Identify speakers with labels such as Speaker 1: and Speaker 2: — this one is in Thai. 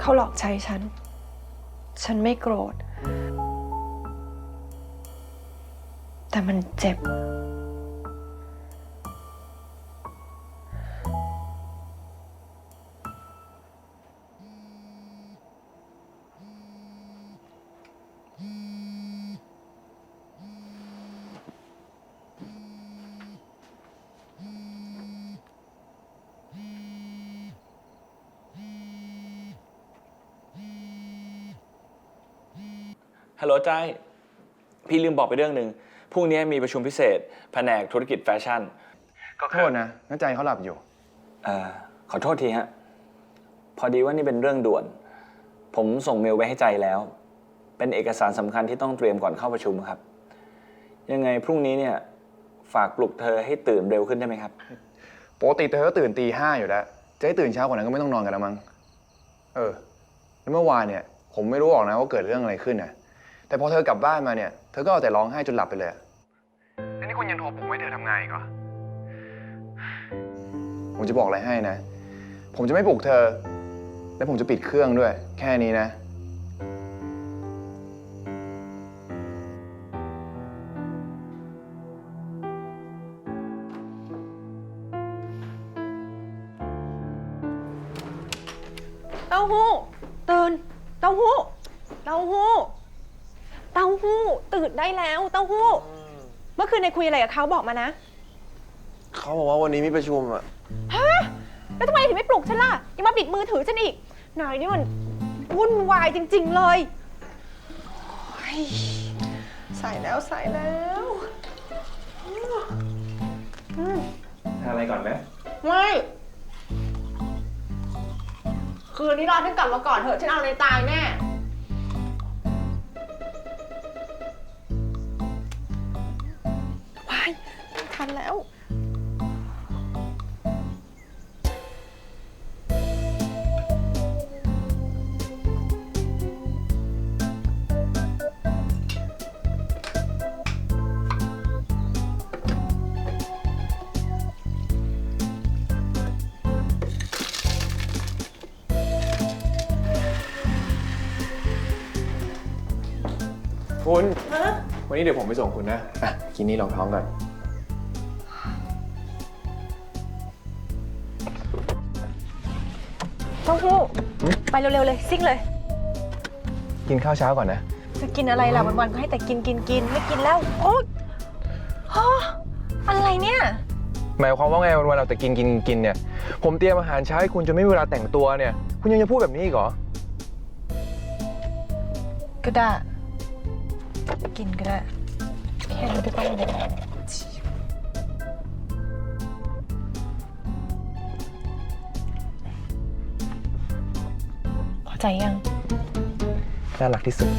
Speaker 1: เขาหลอกใช้ฉัน ฉันไม่โกรธ แต่มันเจ็บ
Speaker 2: ฮัลโหลจ้ายพี่ลืมบอกไปเรื่องหนึ่งพรุ่งนี้มีประชุมพิเศษ แผนกธุรกิจแฟชั่น
Speaker 3: ก็โทษนะน้าใจเขาหลับอยู่
Speaker 2: เอ่อขอโทษทีฮะ พอดีว่านี่เป็นเรื่องด่วน ผมส่งเมลไว้ให้ใจแล้ว เป็นเอกสารสำคัญที่ต้องเตรียมก่อนเข้าประชุมครับ ยังไงพรุ่งนี้เนี่ยฝากปลุกเธอให้ตื่นเร็วขึ้นได้ไหมครับ
Speaker 3: ปกติเธอก็ตื่นตีห้าอยู่แล้ว จะให้ตื่นเช้ากว่านั้นก็ไม่ต้องนอนกันแล้วมั้ง เออ แล้วเมื่อวานเนี่ย ผมไม่รู้หรอกนะว่าเกิดเรื่องอะไรขึ้นนะ แต่พอเธอกลับบ้านมาเนี่ย เธอก็เอาแต่ร้องไห้จนหลับไปเลยแล้วนี่คุณยังโทรปลุกให้เธอทำงานอีกเหรอ ผมจะบอกอะไรให้นะ ผมจะไม่ปลุกเธอ และผมจะปิดเครื่องด้วย แค่นี้นะ
Speaker 1: เต้าหู้ตื่น เต้าหู้ เต้าหู้ เต้าหู้ตื่นได้แล้ว เต้าหู้ เมื่อคืนในคุยอะไรกับเขาบอกมานะ
Speaker 4: เขาบอกว่าวันนี้มีประชุมอะ
Speaker 1: ฮะ แล้วทำไมถึงไม่ปลุกฉันล่ะ ยังมาปิดมือถือฉันอีก นายนี่มันวุ่นวายจริง ๆ เลยโอ้ยใส่แล้วใส่แล้วอืม
Speaker 2: ทานอะไรก่อนไหม
Speaker 1: ไม่ คืนนี้รอฉันกลับมาก่อนเถอะ ฉันเอาในตายแน่ ทันแล้ว
Speaker 3: คุณ วันนี้เดี๋ยวผมไปส่งคุณนะอะกินนี่ลองท้องก่อน
Speaker 1: เต้าหู้ไปเร็วๆเลยซิ่งเลย
Speaker 3: กินข้าวเช้าก่อนนะ
Speaker 1: จะกินอะไรล่ะวันๆก็ให้แต่กินกินกินไม่กินแล้ว โอ๊ยฮะอะไรเนี่ย
Speaker 3: หมายความว่าไงวันๆเราแต่กินกินกินเนี่ย ผมเตรียมอาหารเช้าให้คุณจนไม่มีเวลาแต่งตัวเนี่ย คุณยังจะพูดแบบนี้อีกเหรอ
Speaker 1: ก็ได้ กินก็ได้แค่นี้ก็ต้องเด็ด ใจยัง
Speaker 3: น่ารักที่สุด